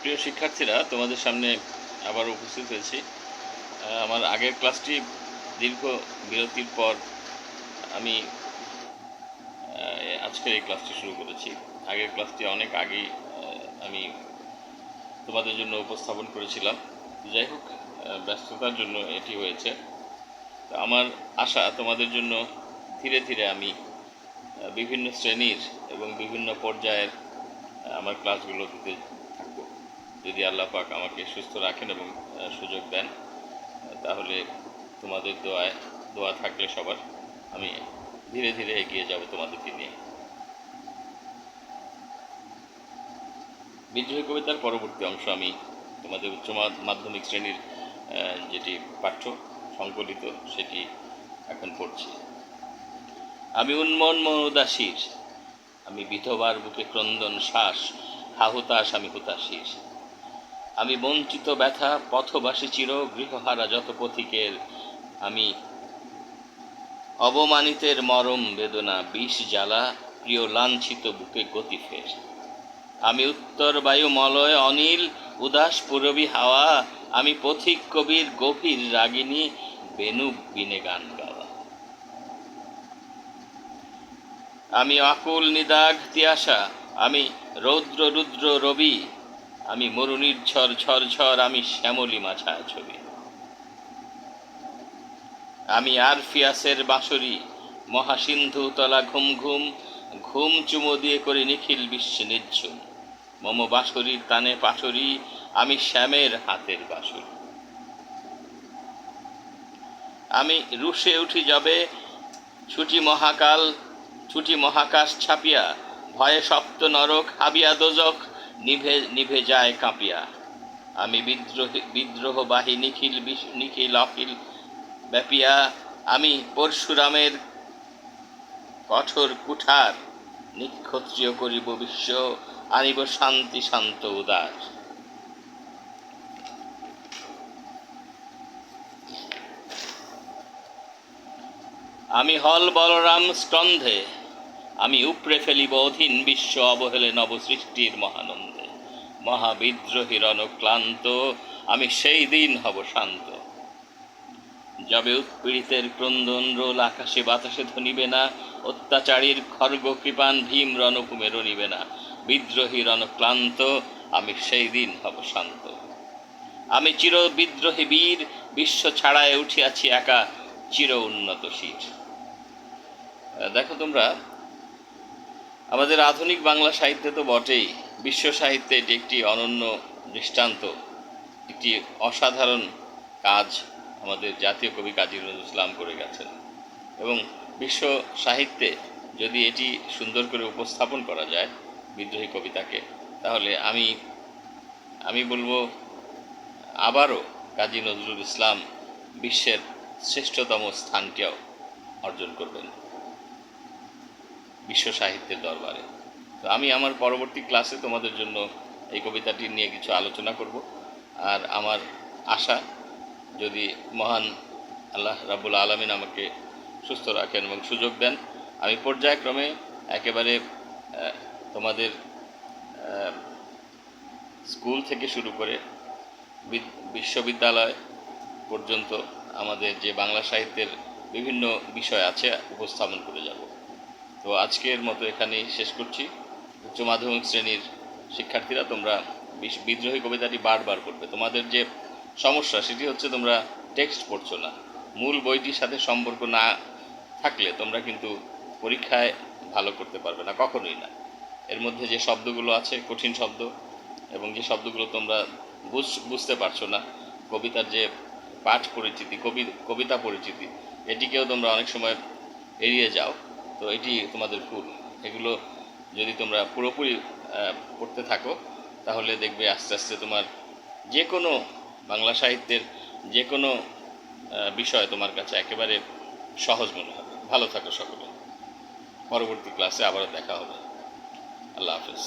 প্রিয় শিক্ষার্থীরা, তোমাদের সামনে আবার উপস্থিত হয়েছি। আমার আগের ক্লাসটি দীর্ঘ বিরতির পর আমি আজকের এই ক্লাসটি শুরু করেছি। আগের ক্লাসটি অনেক আগেই আমি তোমাদের জন্য উপস্থাপন করেছিলাম। যাই হোক ব্যস্ততার জন্য এটি হয়েছে। তো আমার আশা, তোমাদের জন্য ধীরে ধীরে আমি বিভিন্ন শ্রেণির এবং বিভিন্ন পর্যায়ের আমার ক্লাসগুলো দিতে যদি আল্লাহ পাক আমাকে সুস্থ রাখেন এবং সুযোগ দেন, তাহলে তোমাদের দোয়ায়, দোয়া থাকলে সবার। আমি ধীরে ধীরে এগিয়ে যাব তোমাদেরকে নিয়ে। বিদ্রোহী কবিতার পরবর্তী অংশ আমি তোমাদের উচ্চ মাধ্যমিক শ্রেণির যেটি পাঠ্য, সংকলিত, সেটি এখন পড়ছি। আমি উন্মন মনোদাসীর, আমি বিধবার বুকে ক্রন্দন শ্বাস হাহুতাস আমি হুতাশির। আমি বঞ্চিত, ব্যথা, পথবাসী চির, গৃহহারা যত পথিকের। আমি অবমানিতের মরম বেদনা, বিষ জ্বালা, প্রিয় লাঞ্ছিত বুকে গতি ফের। আমি উত্তর বায়ু মলয়, অনিল, উদাস পুরবী হাওয়া, আমি পথিক কবির, গভীর রাগিনী, বেনু বিনে গান গাওয়া। আমি আকুল নিদাগ তিয়াসা, আমি রৌদ্র রুদ্র রবি আমি মরুনির ঝড় ঝড় ঝড় আমি শ্যামলী মাছা ছবি। আমি আরফিয়াসের বাঁশরি, মহাসিন্ধু তলা ঘুম ঘুম ঘুম চুমো দিয়ে করে নিখিল বিশ্বে নির্ঝুম। মম বাঁশরির তানে পাশরি, আমি শ্যামের হাতের বাঁশরি। আমি রুশে উঠি যাবে, ছুটি মহাকাল, ছুটি মহাকাশ ছাপিয়া, ভয়ে সপ্ত নরক, হাবিয়া দোজক নিভে নিভে যায় কাঁপিয়া। আমি বিদ্রোহ, বিদ্রোহবাহী, নিখিল বিশ- নিখিল অখিল ব্যাপিয়া। আমি পরশুরামের কঠোর কুঠার, নিক্ষত্রিয় করিব বিশ্ব, আনিব শান্তি, শান্ত, উদার। আমি হল বলরাম স্কন্ধে আমি উপড়ে ফেলিব অধীন বিশ্ব অবহেলে নবসৃষ্টির মহানন্দে। মহাবিদ্রোহীর অনক্লান্ত আমি সেই দিন হব শান্ত। যবে উৎপীড়িতের ক্রন্দন রোল, আকাশে বাতাসে ধনিবে না, অত্যাচারীর খর্গ কৃপান ভীম রণভূমে রনিবে না। বিদ্রোহী রণক্লান্ত, আমি সেই দিন হব শান্ত। আমি চির বিদ্রোহী বীর, বিশ্ব ছাড়ায় উঠিয়াছি একা চির উন্নত শির। দেখো তোমরা আমাদের আধুনিক বাংলা সাহিত্যে তো বটেই। বিশ্ব সাহিত্যে এটি একটি অনন্য দৃষ্টান্ত, একটি অসাধারণ কাজ আমাদের জাতীয় কবি কাজী নজরুল ইসলাম করে গেছেন। এবং বিশ্ব সাহিত্যে যদি এটি সুন্দর করে উপস্থাপন করা যায় বিদ্রোহী কবিতাকে, তাহলে আমি আমি বলব আবারও কাজী নজরুল ইসলাম বিশ্বের শ্রেষ্ঠতম স্থানটিও অর্জন করবেন। বিশ্ব সাহিত্যের দরবারে। তো আমি আমার পরবর্তী ক্লাসে তোমাদের জন্য এই কবিতাটি নিয়ে কিছু আলোচনা করব। আর আমার আশা, যদি মহান আল্লাহ রাবুল আলমিন আমাকে সুস্থ রাখেন এবং সুযোগ দেন, আমি পর্যায়ক্রমে একেবারে তোমাদের স্কুল থেকে শুরু করে বিদ- বিশ্ববিদ্যালয় পর্যন্ত আমাদের যে বাংলা সাহিত্যের বিভিন্ন বিষয় আছে, উপস্থাপন করে যাব। তো আজকের মতো এখানেই শেষ করছি। উচ্চ মাধ্যমিক শ্রেণির শিক্ষার্থীরা, তোমরা বিদ্রোহী কবিতাটি বারবার করবে তোমাদের যে সমস্যা, সেটি হচ্ছে তোমরা টেক্সট পড়ছো না। মূল বইটির সাথে সম্পর্ক না থাকলে তোমরা কিন্তু পরীক্ষায় ভালো করতে পারবে না, কখনোই না। এর মধ্যে যে শব্দগুলো আছে, কঠিন শব্দ, এবং যে শব্দগুলো তোমরা বুঝ বুঝতে পারছ না, কবিতার যে পাঠ পরিচিতি, কবি কবিতা পরিচিতি, এটিকেও তোমরা অনেক সময় এড়িয়ে যাও। তো এটি তোমাদের ভুল এগুলো যদি তোমরা পুরোপুরি পড়তে থাকো, তাহলে দেখবে আস্তে আস্তে তোমার যে কোনো বাংলা সাহিত্যের যে কোনো বিষয় তোমার কাছে একেবারে সহজ মনে হবে। ভালো থাকো সকলে। পরবর্তী ক্লাসে আবারও দেখা হবে। আল্লাহ হাফেজ।